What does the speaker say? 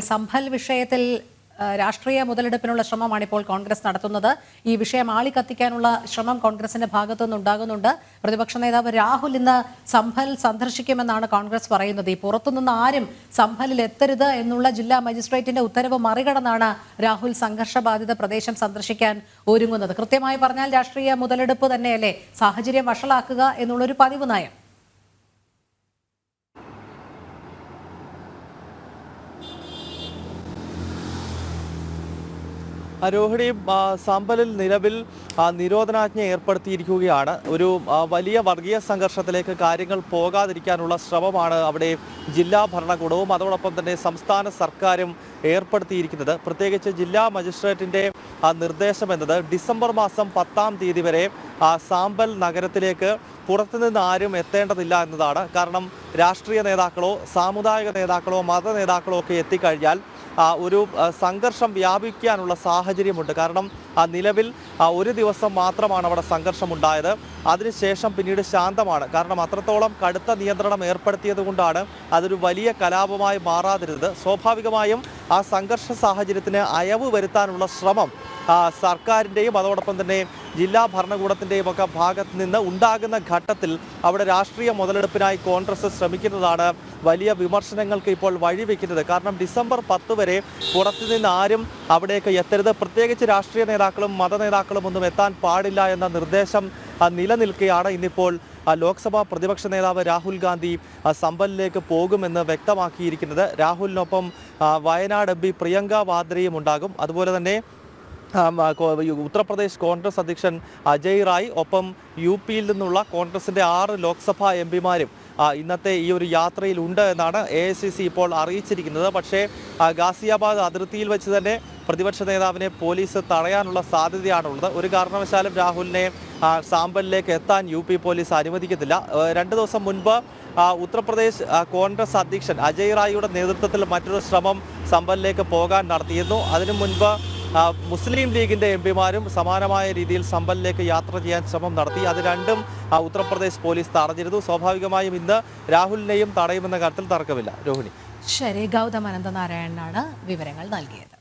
സംഭൽ വിഷയത്തിൽ രാഷ്ട്രീയ മുതലെടുപ്പിനുള്ള ശ്രമമാണ് ഇപ്പോൾ കോൺഗ്രസ് നടത്തുന്നത്. ഈ വിഷയം ആളിക്കത്തിക്കാനുള്ള ശ്രമം കോൺഗ്രസിന്റെ ഭാഗത്തുനിന്ന് ഉണ്ടാകുന്നുണ്ട്. പ്രതിപക്ഷ നേതാവ് രാഹുൽ ഇന്ന് സംഭൽ സന്ദർശിക്കുമെന്നാണ് കോൺഗ്രസ് പറയുന്നത്. ഈ പുറത്തുനിന്ന് ആരും സംഭലിൽ എത്തരുത് എന്നുള്ള ജില്ലാ മജിസ്ട്രേറ്റിന്റെ ഉത്തരവ് മറികടന്നാണ് രാഹുൽ സംഘർഷബാധിത പ്രദേശം സന്ദർശിക്കാൻ ഒരുങ്ങുന്നത്. കൃത്യമായി പറഞ്ഞാൽ രാഷ്ട്രീയ മുതലെടുപ്പ് തന്നെയല്ലേ? സാഹചര്യം വഷളാക്കുക എന്നുള്ളൊരു പതിവ് നയം. രോഹിണി സാമ്പലിൽ നിലവിൽ നിരോധനാജ്ഞ ഏർപ്പെടുത്തിയിരിക്കുകയാണ്. ഒരു വലിയ വർഗീയ സംഘർഷത്തിലേക്ക് കാര്യങ്ങൾ പോകാതിരിക്കാനുള്ള ശ്രമമാണ് അവിടെ ജില്ലാ ഭരണകൂടവും അതോടൊപ്പം തന്നെ സംസ്ഥാന സർക്കാരും ഏർപ്പെടുത്തിയിരിക്കുന്നത്. പ്രത്യേകിച്ച് ജില്ലാ മജിസ്ട്രേറ്റിന്റെ നിർദ്ദേശം എന്നത് ഡിസംബർ മാസം പത്താം തീയതി വരെ സാമ്പൽ നഗരത്തിലേക്ക് പുറത്തുനിന്ന് ആരും എത്തേണ്ടതില്ല എന്നതാണ്. കാരണം രാഷ്ട്രീയ നേതാക്കളോ സാമുദായിക നേതാക്കളോ മത നേതാക്കളോ ഒക്കെ എത്തിക്കഴിഞ്ഞാൽ ഒരു സംഘർഷം വ്യാപിക്കാനുള്ള സാഹചര്യമുണ്ട്. കാരണം നിലവിൽ ഒരു ദിവസം മാത്രമാണ് അവിടെ സംഘർഷം ഉണ്ടായത് അതിനുശേഷം പിന്നീട് ശാന്തമാണ്. കാരണം അത്രത്തോളം കടുത്ത നിയന്ത്രണം ഏർപ്പെടുത്തിയത് കൊണ്ടാണ് അതൊരു വലിയ കലാപമായി മാറാതിരുന്നത്. സ്വാഭാവികമായും ആ സംഘർഷ സാഹചര്യത്തിന് അയവ് വരുത്താനുള്ള ശ്രമം സർക്കാരിന്റെയും അതോടൊപ്പം തന്നെ ജില്ലാ ഭരണകൂടത്തിന്റെയും ഒക്കെ ഭാഗത്ത് നിന്ന് ഉണ്ടാകുന്ന ഘട്ടത്തിൽ അവിടെ രാഷ്ട്രീയ മുതലെടുപ്പിനായി കോൺഗ്രസ് ശ്രമിക്കുന്നതാണ് വലിയ വിമർശനങ്ങൾക്ക് ഇപ്പോൾ വഴിവെക്കുന്നത്. കാരണം ഡിസംബർ പത്ത് വരെ പുറത്തുനിന്ന് ആരും അവിടേക്ക് എത്തരുത്. പ്രത്യേകിച്ച് രാഷ്ട്രീയ നേതാക്കളും മത നേതാക്കളും ഒന്നും എത്താൻ പാടില്ല എന്ന നിർദ്ദേശം നിലനിൽക്കുകയാണ് ഇന്നിപ്പോൾ ലോക്സഭാ പ്രതിപക്ഷ നേതാവ് രാഹുൽ ഗാന്ധി സമ്പലിലേക്ക് പോകുമെന്ന് വ്യക്തമാക്കിയിരിക്കുന്നത്. രാഹുലിനൊപ്പം വയനാട് എം പി പ്രിയങ്ക വാദ്രയും ഉണ്ടാകും. അതുപോലെ തന്നെ ഉത്തർപ്രദേശ് കോൺഗ്രസ് അധ്യക്ഷൻ അജയ് റായ് ഒപ്പം യു പിയിൽ നിന്നുള്ള കോൺഗ്രസിന്റെ ആറ് ലോക്സഭാ എം പിമാരും ഇന്നത്തെ ഈ ഒരു യാത്രയിൽ ഉണ്ട് എന്നാണ് എ ഇപ്പോൾ അറിയിച്ചിരിക്കുന്നത്. പക്ഷേ ഗാസിയാബാദ് അതിർത്തിയിൽ വെച്ച് തന്നെ പ്രതിപക്ഷ നേതാവിനെ പോലീസ് തടയാനുള്ള സാധ്യതയാണുള്ളത്. ഒരു കാരണവശാലും രാഹുലിനെ സാമ്പലിലേക്ക് എത്താൻ യു പി പോലീസ് അനുവദിക്കത്തില്ല. രണ്ട് ദിവസം മുൻപ് ഉത്തർപ്രദേശ് കോൺഗ്രസ് അധ്യക്ഷൻ അജയ് റായിയുടെ നേതൃത്വത്തിൽ മറ്റൊരു ശ്രമം സമ്പലിലേക്ക് പോകാൻ നടത്തിയിരുന്നു. അതിനു മുൻപ് മുസ്ലിം ലീഗിന്റെ എം പിമാരും സമാനമായ രീതിയിൽ സമ്പലിലേക്ക് യാത്ര ചെയ്യാൻ ശ്രമം നടത്തി. അത് രണ്ടും ഉത്തർപ്രദേശ് പോലീസ് തടഞ്ഞിരുന്നു. സ്വാഭാവികമായും ഇന്ന് രാഹുലിനെയും തടയുമെന്ന കാര്യത്തിൽ തർക്കമില്ല. രോഹിണി. ശരി ഗൗതം അനന്തനാരായണനാണ് വിവരങ്ങൾ നൽകിയത്.